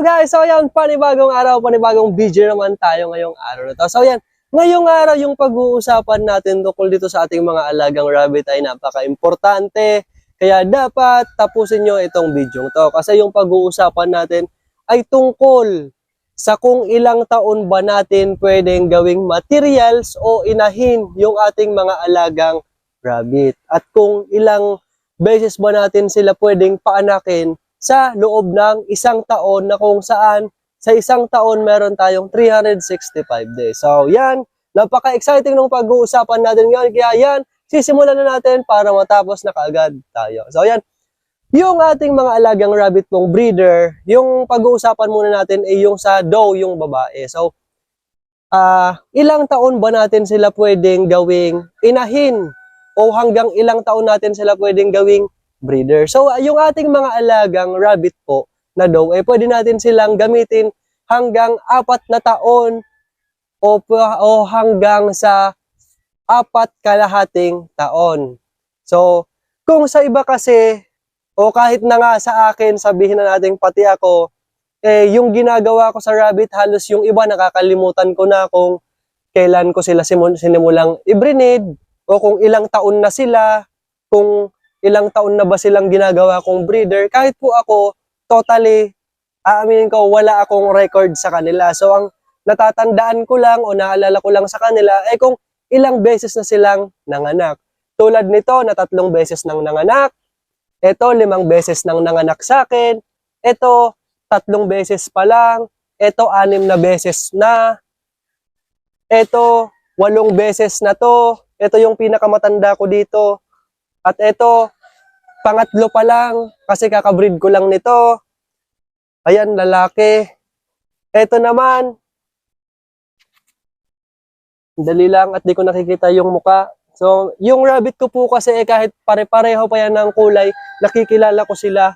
guys, so yan, panibagong araw, panibagong video naman tayo ngayong araw na to. So yan, ngayong araw yung pag-uusapan natin tungkol dito sa ating mga alagang rabbit ay napaka-importante. Kaya dapat tapusin nyo itong video to. Kasi yung pag-uusapan natin ay tungkol sa kung ilang taon ba natin pwedeng gawing materials o inahin yung ating mga alagang rabbit. At kung ilang beses ba natin sila pwedeng paanakin sa loob ng isang taon na kung saan sa isang taon meron tayong 365 days. So yan, napaka-exciting ng pag-uusapan natin ngayon. Kaya yan, sisimulan na natin para matapos na kaagad tayo. So yan, yung ating mga alagang rabbit pong breeder, yung pag-uusapan muna natin ay yung sa doe, yung babae. So, ah ilang taon ba natin sila pwedeng gawing inahin o hanggang ilang taon natin sila pwedeng gawing breeder. So, uh, yung ating mga alagang rabbit po na doe, eh, pwede natin silang gamitin hanggang apat na taon o, o hanggang sa apat kalahating taon. So, kung sa iba kasi, o kahit na nga sa akin, sabihin na natin pati ako, eh, yung ginagawa ko sa rabbit, halos yung iba nakakalimutan ko na kung kailan ko sila sinimulang i-breed, o kung ilang taon na sila, kung ilang taon na ba silang ginagawa kong breeder. Kahit po ako, totally, aaminin ko, wala akong record sa kanila. So, ang natatandaan ko lang o naalala ko lang sa kanila, ay kung ilang beses na silang nanganak. Tulad nito, na tatlong beses nang nanganak. Ito, limang beses nang nanganak sa akin. Ito, tatlong beses pa lang. Ito, anim na beses na. Ito, walong beses na to. Ito yung pinakamatanda ko dito. At ito, pangatlo pa lang kasi kakabreed ko lang nito. Ayan, lalaki. Ito naman, dali lang at di ko nakikita yung muka. So, yung rabbit ko po kasi eh, kahit pare-pareho pa yan ng kulay, nakikilala ko sila.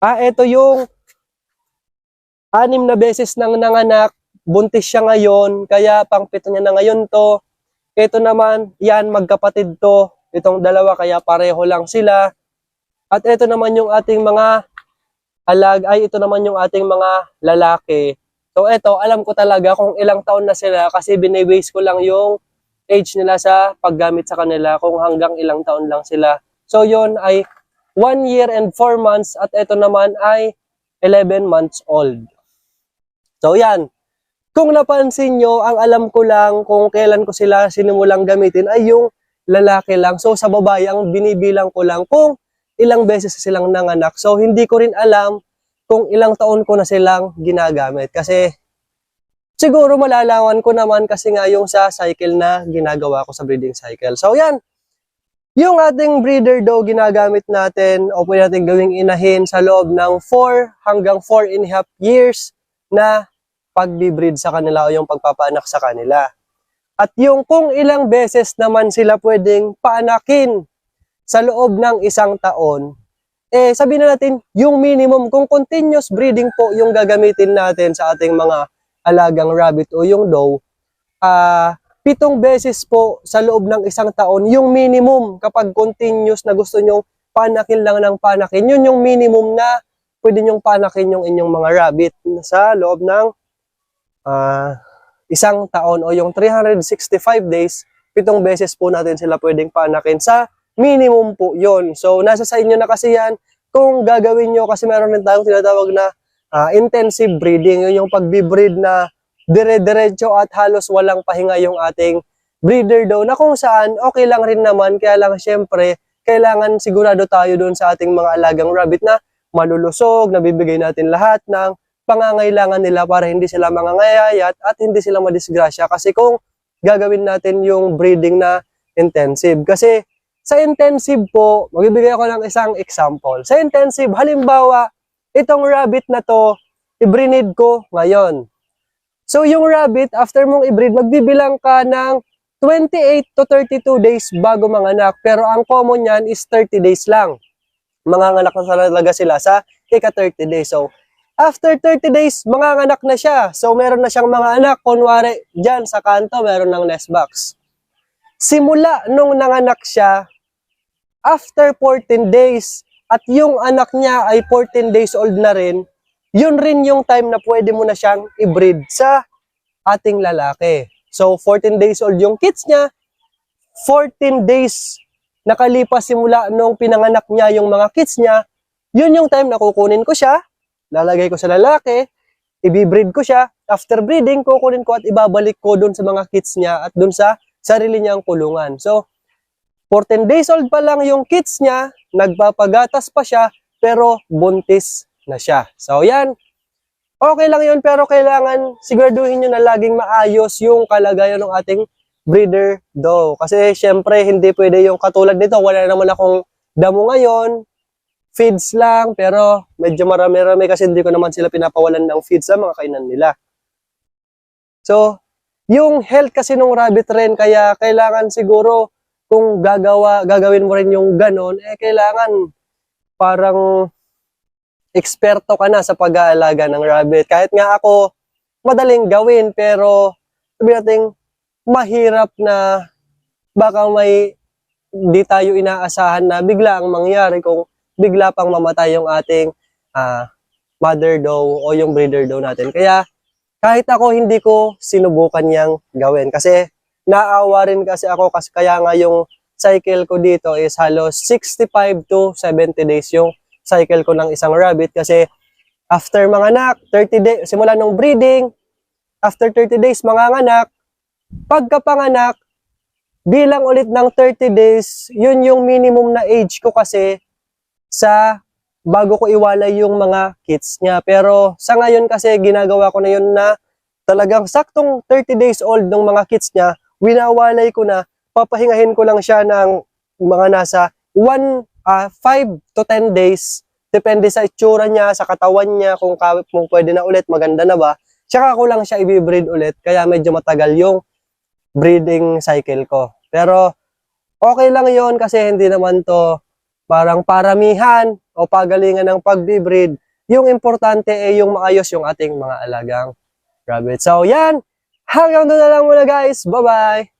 Ah, ito yung anim na beses nang nanganak, buntis siya ngayon, kaya pangpito niya na ngayon to. Ito naman, yan, magkapatid to. Itong dalawa, kaya pareho lang sila. At ito naman yung ating mga alag, ay ito naman yung ating mga lalaki. So ito, alam ko talaga kung ilang taon na sila kasi binibase ko lang yung age nila sa paggamit sa kanila kung hanggang ilang taon lang sila. So yon ay 1 year and 4 months at ito naman ay 11 months old. So yan, kung napansin nyo, ang alam ko lang kung kailan ko sila sinimulang gamitin ay yung lalaki lang. So sa babae, ang binibilang ko lang kung ilang beses silang nanganak. So hindi ko rin alam kung ilang taon ko na silang ginagamit. Kasi siguro malalawan ko naman kasi nga yung sa cycle na ginagawa ko sa breeding cycle. So yan, yung ating breeder daw ginagamit natin o pwede natin gawing inahin sa loob ng 4 hanggang 4 and a half years na pagbibreed sa kanila o yung pagpapaanak sa kanila. At yung kung ilang beses naman sila pwedeng paanakin sa loob ng isang taon, eh sabihin na natin yung minimum, kung continuous breeding po yung gagamitin natin sa ating mga alagang rabbit o yung doe, ah pitong beses po sa loob ng isang taon, yung minimum kapag continuous na gusto nyong panakin lang ng panakin, yun yung minimum na pwede nyong panakin yung inyong mga rabbit sa loob ng ah, isang taon o yung 365 days, pitong beses po natin sila pwedeng panakin. Sa minimum po yon So, nasa sa inyo na kasi yan. Kung gagawin nyo kasi meron din tayong tinatawag na ah, intensive breeding. Yun yung pagbibreed na dire-diretso at halos walang pahinga yung ating breeder daw na kung saan okay lang rin naman. Kaya lang syempre kailangan sigurado tayo doon sa ating mga alagang rabbit na malulusog, nabibigay natin lahat ng pangangailangan nila para hindi sila mangangayayat at hindi sila madisgrasya kasi kung gagawin natin yung breeding na intensive kasi sa intensive po, magbibigay ako ng isang example. Sa intensive, halimbawa, itong rabbit na to, i-breed ko ngayon. So yung rabbit, after mong i-breed, magbibilang ka ng 28 to 32 days bago manganak. Pero ang common niyan is 30 days lang. Manganganak na talaga sila sa ika 30 days. So after 30 days, manganganak na siya. So meron na siyang mga anak. Kunwari, dyan sa kanto, meron ng nest box. Simula nung nanganak siya, after 14 days, at yung anak niya ay 14 days old na rin, yun rin yung time na pwede mo na siyang i-breed sa ating lalaki. So, 14 days old yung kids niya, 14 days nakalipas simula nung pinanganak niya yung mga kids niya, yun yung time na kukunin ko siya, lalagay ko sa lalaki, ibibreed ko siya, after breeding, kukunin ko at ibabalik ko dun sa mga kids niya at dun sa sarili niyang kulungan. So, 14 days old pa lang yung kids niya, nagpapagatas pa siya, pero buntis na siya. So, yan. Okay lang yun, pero kailangan siguraduhin nyo na laging maayos yung kalagayan ng ating breeder doe. Kasi syempre, hindi pwede yung katulad nito. Wala naman akong damo ngayon. Feeds lang, pero medyo marami-rami kasi hindi ko naman sila pinapawalan ng feeds sa mga kainan nila. So, yung health kasi ng rabbit rin, kaya kailangan siguro kung gagawa, gagawin mo rin yung ganon, eh kailangan parang eksperto ka na sa pag-aalaga ng rabbit. Kahit nga ako, madaling gawin, pero sabi natin, mahirap na baka may di tayo inaasahan na bigla ang mangyari kung bigla pang mamatay yung ating ah, mother doe o yung breeder doe natin. Kaya kahit ako hindi ko sinubukan niyang gawin kasi naawa rin kasi ako kasi kaya nga yung cycle ko dito is halos 65 to 70 days yung cycle ko ng isang rabbit kasi after mga anak, 30 days, simula nung breeding, after 30 days mga anak, pagkapanganak, bilang ulit ng 30 days, yun yung minimum na age ko kasi sa bago ko iwalay yung mga kids niya. Pero sa ngayon kasi ginagawa ko na yun na talagang saktong 30 days old ng mga kids niya, winawalay ko na, papahingahin ko lang siya ng mga nasa 1, 5 to 10 days. Depende sa itsura niya, sa katawan niya, kung, kung pwede na ulit, maganda na ba. Tsaka ko lang siya i-breed ulit, kaya medyo matagal yung breeding cycle ko. Pero okay lang yon kasi hindi naman to parang paramihan o pagalingan ng pagbe-breed. Yung importante ay yung maayos yung ating mga alagang rabbit. So yan, hanggang doon na lang muna guys. Bye-bye!